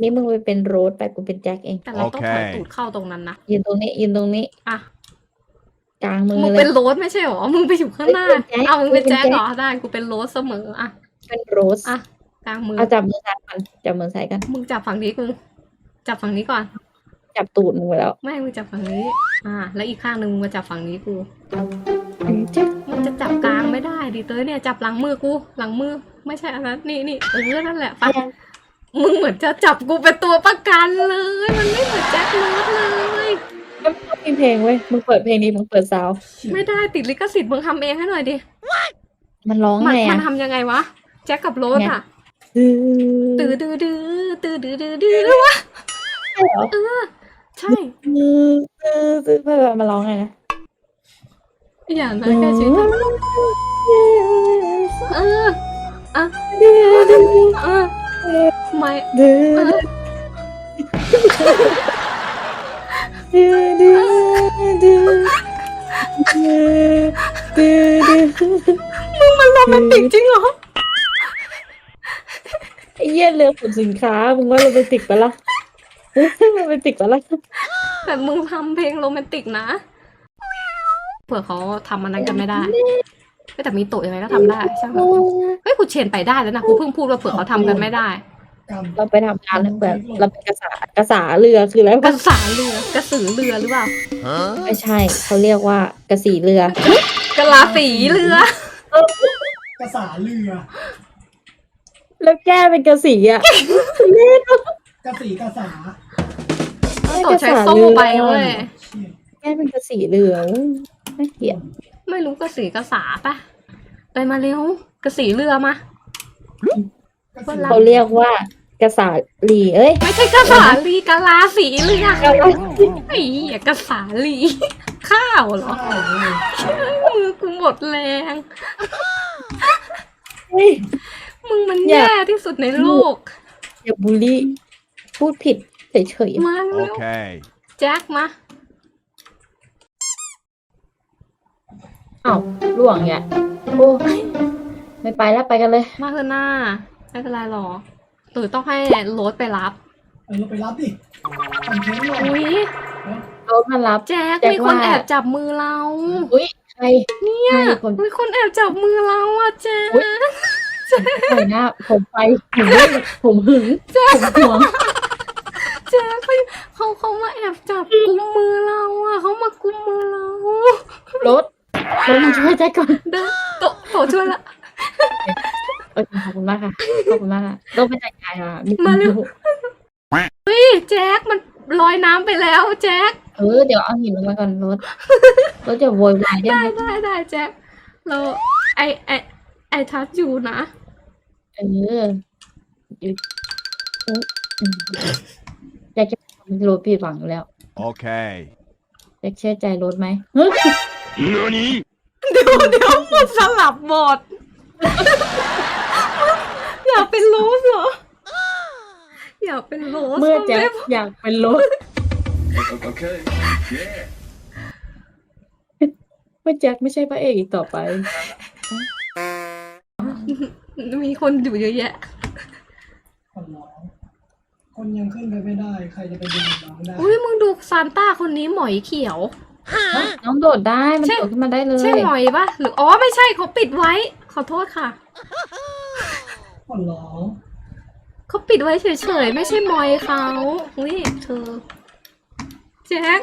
นี่มึงไปเป็นโรสไปกูเป็นแจ็คเองแต่เราต้องถอยโอเคตูดเข้าตรงนั้นนะยืนตรงนี้ยืนตรงนี้อะกลางมือมึงเลเป็ยนโรสไม่ใช่หรอมึงไปอยู่ข้างหน้าเฮ้ยเป็นแจ็คเอามึงเป็นเป็นแจ็คแจ็คเหรอได้กูเป็นโรสเสมออะเป็นโรสอะกลางมือเอาจับมือซ้ายกันจับมือซ้ายกันมึงจับฝั่งนี้กูจับฝั่งนี้ก่อน จับตูดมึงไปแล้วไม่มึงจับฝั่งนี้ อ่า แล้วอีกข้างหนึ่งมึงมาจับฝั่งนี้กูเจ็บมันจะจับกลางไม่ได้ดิเต้ยเนี่ยจับหลังมือกู หลังมือ ไม่ใช่อันนั้นนี่นี่เออนั่นแหละไป มึงเหมือนจะจับกูเป็นตัวประกันเลย มันไม่เหมือนแจ็คโรสเลย มันต้องมีเพลงเว้ย มึงเปิดเพลงนี้มึงเปิดซาวด์ไม่ได้ติดลิขสิทธิ์มึงทำเองให้หน่อยดิ มันร้องมันไงมันอะทำยังไงวะ แจ็คกับโรสอะดื้ตื้ออดื้อดื้อตื้อดื้อดื้อดื้อหรือวะใช่เหรอเออ ใช่ดื้อดื้อดื้อเพื่อนมันร้องไงนะ อย่านะแค่ชีวิตเอออะดื้อดื้อเออ ไม่ดื้อเออดื้อดื้อดื้อดื้อดื้อดื้อมึงมันโรแมนติกจริงเหรอไอ้เหี้ยเรือขนสินค้ามึงว่าโรแมนติกปะล่ะโรแมนติกปะล่ะแต่มึงทำเพลงโรแมนติกนะเผื่อเขาทำอันนั้นกันไม่ได้เฮ้ยแต่มีโตะยังไงก็ทำได้ใช่ไหมเฮ้ยกูเชนไปได้แล้วนะกูเพิ่งพูดว่าเผื่อเขาทำกันไม่ได้กรรม เราไปทำงานแล้วแบบเราเป็นกระสากระสาเรือคืออะไรกวะระสาเรือกระสือเรือหรือเปล่าไม่ใช่เขาเรียกว่ากระสีเรือกระลาสีเรือกระสาเรือ แล้วแก้เป็นกระสีอะกระสีกระสาโตะใช้โซ่ไปเว้ยเชี่ยแก้เป็นกระสีเรือไม่เกี่ยวไม่รู้กระสีกระสาปะไปมาเร็วกระสีเรือมากระสี เขาเรียกว่ากระสาลีเอ้ย ไม่ใช่กระสาลีกะลาสีเรือกระลาไอ้เหี้ยกระสาลี ข้าวเหรอข้าวเลยมือกูหมดแรง เฮ้ย มึงมันอย่าแย่ที่สุดในโลก อย่าบูลลี่ พูดผิดเฉยมาเร็ว Okay. แจ็คมาๆอ้าวล่วงเนี่ยโอ้ยไม่ไปแล้วไปกันเลย มาเถอะหน้า ไม่เป็นไรหรอกหรือต้องให้รถไปรับ เออไปรับดิคอนเทนต์หน่อยอุ้ยรถมารับ แจ็คแจ็คมีคนว่าแอบจับมือเรา อุ้ยใคร เนี่ยคน มีคนแอบจับมือเราอะแจ็คอุ๊ยใครหน้าผมไปผมไม่ผมหึงผมหวงแจ็คไปเขาเขามาแอบจับกุมมือเราอะเขามากุมมือเรารถรถมาช่วยแจ็คก่อนเดินโตะโตะช่วยละ โอเคขอบคุณมากค่ะ ขอบคุณมากค่ะต้องไปจัดการค่ะมาเร็วพี่แจ็คมันลอยน้ำไปแล้วแจ็คเออเดี๋ยวเอาหินลงมาก่อนรถรถจะโวยวายได้ได้ไหมได้ได้แจ็คเราไอไอไอทัชอยู่นะเอออยู่อืมอืมแจ็คจะทำให้รถผิดหวังอยู่แล้ว Okay. แจ็คเชื่อใจรถไหมเฮ้ย Nani? เดี๋ยวเดี๋ยวมันสลับหมดอยากเป็นโรสเหรอ อยากเป็นโรสเมื่อแจ็คไอยากเป็นรถ Okay. Yeah. เมื่อแจ็คไม่ใช่พระเอกอีกต่อไป มีคนอยู่เยอะแยะ คนร้องคนยังขึ้นไปไม่ได้ ใครจะไปดึงน้องได้อุ้ยมึงดูซานต้าคนนี้หมอยเขียว น้องโดดได้ มันใช่โดดขึ้นมาได้เลย ใช่หมอยปะหรือ อ๋อ ไม่ใช่เขาปิดไว้ ขอโทษค่ะ คนร้องเขาปิดไว้เฉยๆ ไม่ใช่มอยเขาอุ้ยเธอ แจ็ค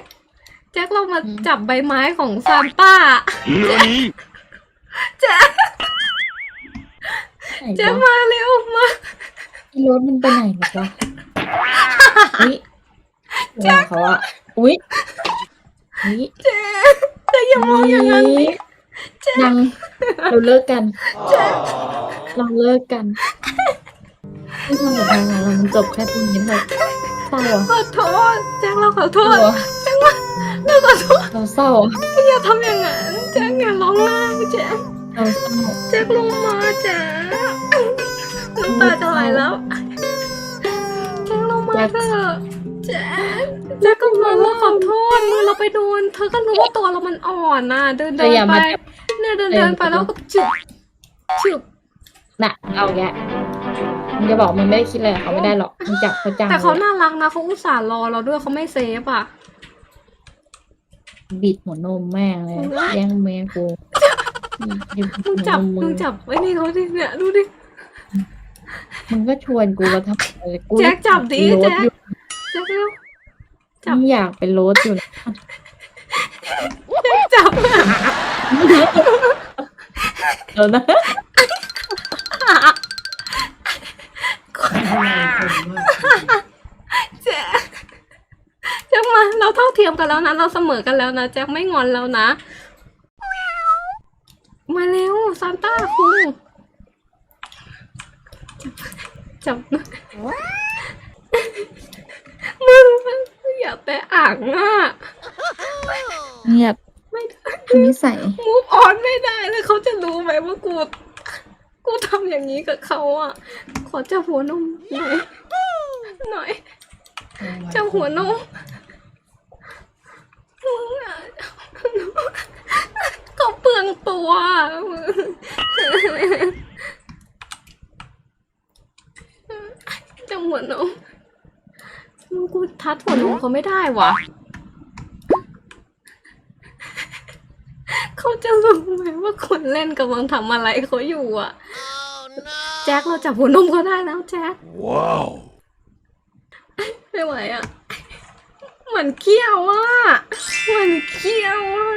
แจ็คเรามาจับใบไม้ของซานต้า Nani? แจ็ค ไหนแจ็ควะมาเร็วมา ไอ้รถมันไปไหนหมดวะอุ้ยแจ็คเขาอะอุ้ยอุ้ยแจ็คแจ็คอย่ามองอย่างนั้นดิยังเราเลิกกัน เราเลิกกันไม่ทำแบบนั้นนะเรามันจบแค่ตรงนี้เถอะเศร้าอะขอโทษแจ็คเราขอโทเศร้าษอะแจ็คมาเราขอโทษเราเศร้าอะอย่าทำอย่างนั้นแจ็คอย่าร้องไห้แจ็คเราเศร้าแจ็คลงมาแจ็คน้ำตาจะไหลแล้วแจ็คลงมาเถอะแจ็คแจ็คก็มาเราขอโทษมือเราไปโดน เธอก็รู้ว่าตัวเรามันอ่อนน่ะเดินเธเดิอนอย่าไปมาจับเนี่ยเดินเดินไปแล้วก็ฉุบฉุบ น่ะ เอาแกมึงจะบอกมึงไม่ได้คิดอะไรกับเขาไม่ได้หรอกมึงจับเขาจังแต่เขาลยน่ารักนะเขาอุตส่าห์รอเราด้วยเขาไม่เซฟอะ บิดหัวนมแม่งเลยแย่งเมียกูบิดหัมึวงนจับมมึงจับไว้นี่เขาดิเนี่ยดูดิมึงก็ชวนกูมาทำอะไรกูแจ็คจับดิรถแจ็คอยู่แจ็คเร็วจับมึงอยากเป็นรถอยู่นะจับเดี๋ยวนะ ท่าเทียมกันแล้วนะ เราเสมอกันแล้วนะแจ็คไม่งอนแล้วนะ มาเร็วซานต้าคุงจับหน่อยมึงมันอยากแต่อ่างอะเงียบไม่ได้นิสัยมูฟออนไม่ได้เลยเขาจะรู้ไหมว่ากูกูทำอย่างนี้กับเขาอะ ขอจับหัวนมหน่อยหน่อยเจ้าหัวนมก็เปลือง ตัวจ้าหัวนมกูทัดหัวนมเขาไม่ได้วะเขาจะรู้ไหมว่าคนเล่นกำลังทำอะไรเขาอยู่อะ แจ็คเราจับหัวนมเขาได้แล้วแจ็ค Wow. ไม่ไหวอะเหมือนเขี้ยวอะเหมือนเขี้ยวอะ